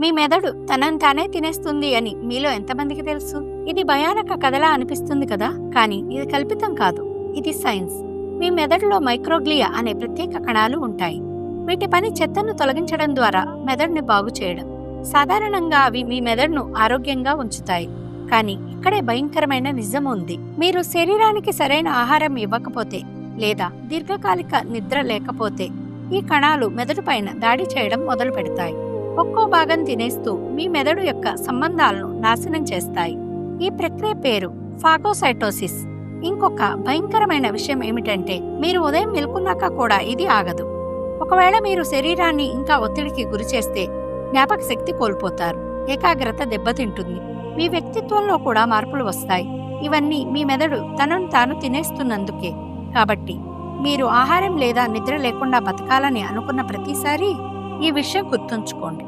మీ మెదడు తనని తానే తినేస్తుంది అని మీలో ఎంతమందికి తెలుసు? ఇది భయానక కథలా అనిపిస్తుంది కదా? కానీ ఇది కల్పితం కాదు. ఇది సైన్స్. మీ మెదడులో మైక్రోగ్లియా అనే ప్రత్యేక కణాలు ఉంటాయి. వీటి పని చెత్తను తొలగించడం ద్వారా మెదడుని బాగు చేయడం. సాధారణంగా అవి మీ మెదడును ఆరోగ్యంగా ఉంచుతాయి. కానీ ఇక్కడే భయంకరమైన నిజం ఉంది. మీరు శరీరానికి సరైన ఆహారం ఇవ్వకపోతే లేదా దీర్ఘకాలిక నిద్ర లేకపోతే ఈ కణాలు మెదడు పైన దాడి చేయడం మొదలు పెడతాయి ఒక్కో భాగం తినేస్తూ మీ మెదడు యొక్క సంబంధాలను నాశనం చేస్తాయి. ఈ ప్రక్రియ పేరు ఫాగోసైటోసిస్. ఇంకొక భయంకరమైన విషయం ఏమిటంటే మీరు ఉదయం మెలుకున్నాక కూడా ఇది ఆగదు. ఒకవేళ మీరు శరీరాన్ని ఇంకా ఒత్తిడికి గురి చేస్తే జ్ఞాపక శక్తి కోల్పోతారు. ఏకాగ్రత దెబ్బతింటుంది. మీ వ్యక్తిత్వంలో కూడా మార్పులు వస్తాయి. ఇవన్నీ మీ మెదడు తనను తాను తినేస్తున్నందుకే. కాబట్టి మీరు ఆహారం లేదా నిద్ర లేకుండా బతకాలని అనుకున్న ప్రతిసారి ఈ విషయం గుర్తుంచుకోండి.